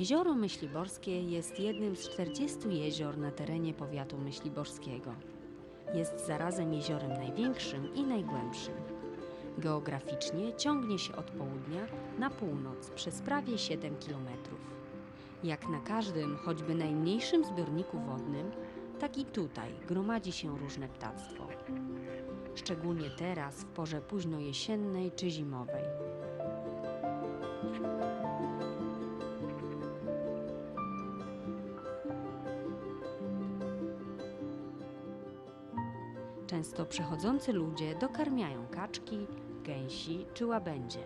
Jezioro Myśliborskie jest jednym z 40 jezior na terenie powiatu myśliborskiego. Jest zarazem jeziorem największym i najgłębszym. Geograficznie ciągnie się od południa na północ przez prawie 7 kilometrów. Jak na każdym, choćby najmniejszym zbiorniku wodnym, tak i tutaj gromadzi się różne ptactwo. Szczególnie teraz, w porze późnojesiennej czy zimowej. Często przechodzący ludzie dokarmiają kaczki, gęsi czy łabędzie.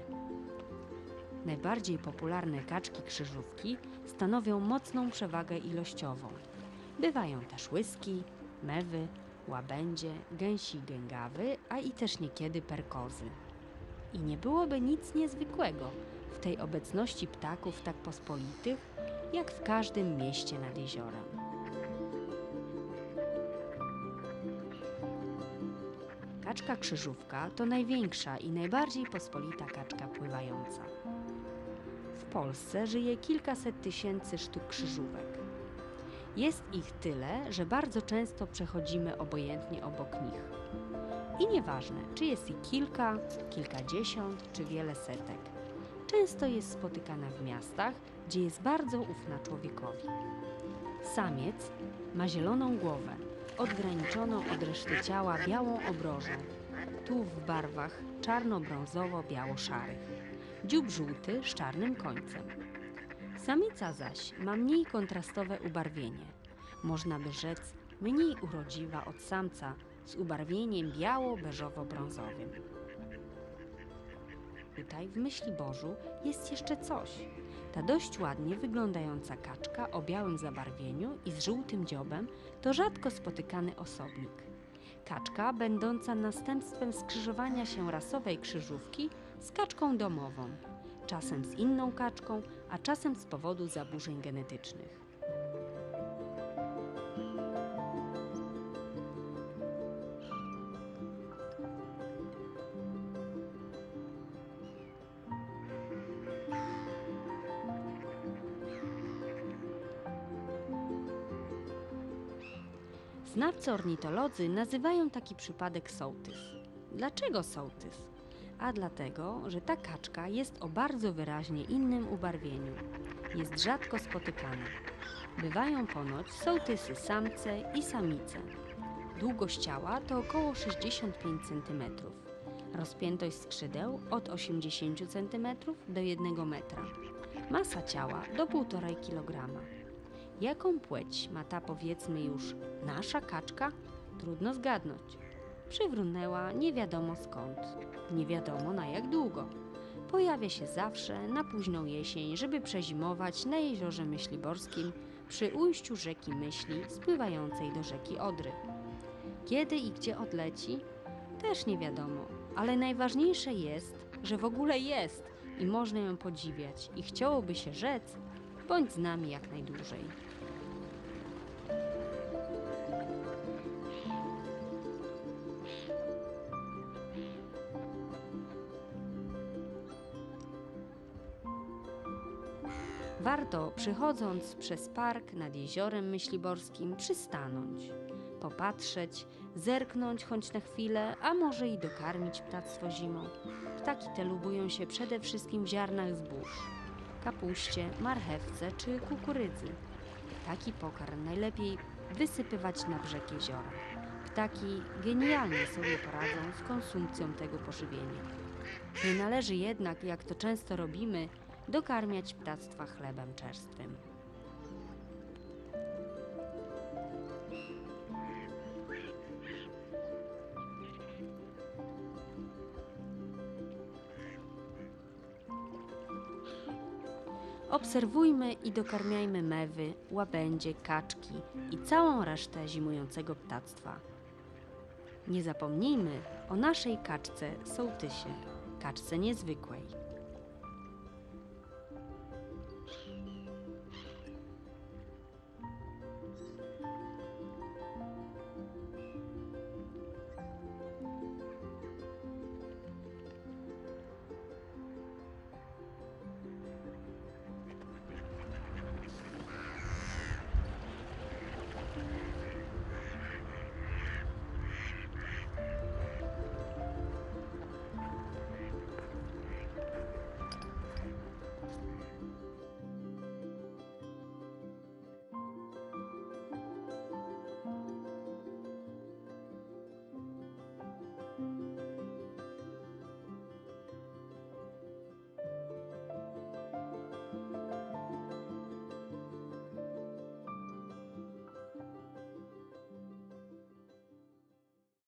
Najbardziej popularne kaczki krzyżówki stanowią mocną przewagę ilościową. Bywają też łyski, mewy, łabędzie, gęsi gęgawy, a i też niekiedy perkozy. I nie byłoby nic niezwykłego w tej obecności ptaków tak pospolitych, jak w każdym mieście nad jeziorem. Kaczka krzyżówka to największa i najbardziej pospolita kaczka pływająca. W Polsce żyje kilkaset tysięcy sztuk krzyżówek. Jest ich tyle, że bardzo często przechodzimy obojętnie obok nich. I nieważne, czy jest ich kilka, kilkadziesiąt czy wiele setek. Często jest spotykana w miastach, gdzie jest bardzo ufna człowiekowi. Samiec ma zieloną głowę, odgraniczoną od reszty ciała białą obrożą, tu w barwach czarno-brązowo-biało-szarych, dziób żółty z czarnym końcem. Samica zaś ma mniej kontrastowe ubarwienie, można by rzec mniej urodziwa od samca z ubarwieniem biało-beżowo-brązowym. Tutaj w Myśliborzu jest jeszcze coś. Ta dość ładnie wyglądająca kaczka o białym zabarwieniu i z żółtym dziobem to rzadko spotykany osobnik. Kaczka będąca następstwem skrzyżowania się rasowej krzyżówki z kaczką domową, czasem z inną kaczką, a czasem z powodu zaburzeń genetycznych. Znawcy ornitolodzy nazywają taki przypadek sołtys. Dlaczego sołtys? A dlatego, że ta kaczka jest o bardzo wyraźnie innym ubarwieniu. Jest rzadko spotykana. Bywają ponoć sołtysy samce i samice. Długość ciała to około 65 cm. Rozpiętość skrzydeł od 80 cm do 1 metra. Masa ciała do 1,5 kg. Jaką płeć ma ta powiedzmy już nasza kaczka? Trudno zgadnąć. Przywrunęła nie wiadomo skąd, nie wiadomo na jak długo. Pojawia się zawsze na późną jesień, żeby przezimować na jeziorze Myśliborskim przy ujściu rzeki Myśli spływającej do rzeki Odry. Kiedy i gdzie odleci? Też nie wiadomo, ale najważniejsze jest, że w ogóle jest i można ją podziwiać i chciałoby się rzec, bądź z nami jak najdłużej. Warto, przychodząc przez park nad jeziorem myśliborskim, przystanąć, popatrzeć, zerknąć choć na chwilę, a może i dokarmić ptactwo zimą. Ptaki te lubują się przede wszystkim w ziarnach zbóż, kapuście, marchewce czy kukurydzy. Taki pokarm najlepiej wysypywać na brzeg jeziora. Ptaki genialnie sobie poradzą z konsumpcją tego pożywienia. Nie należy jednak, jak to często robimy, dokarmiać ptactwa chlebem czerstwym. Obserwujmy i dokarmiajmy mewy, łabędzie, kaczki i całą resztę zimującego ptactwa. Nie zapomnijmy o naszej kaczce sołtysie, kaczce niezwykłej.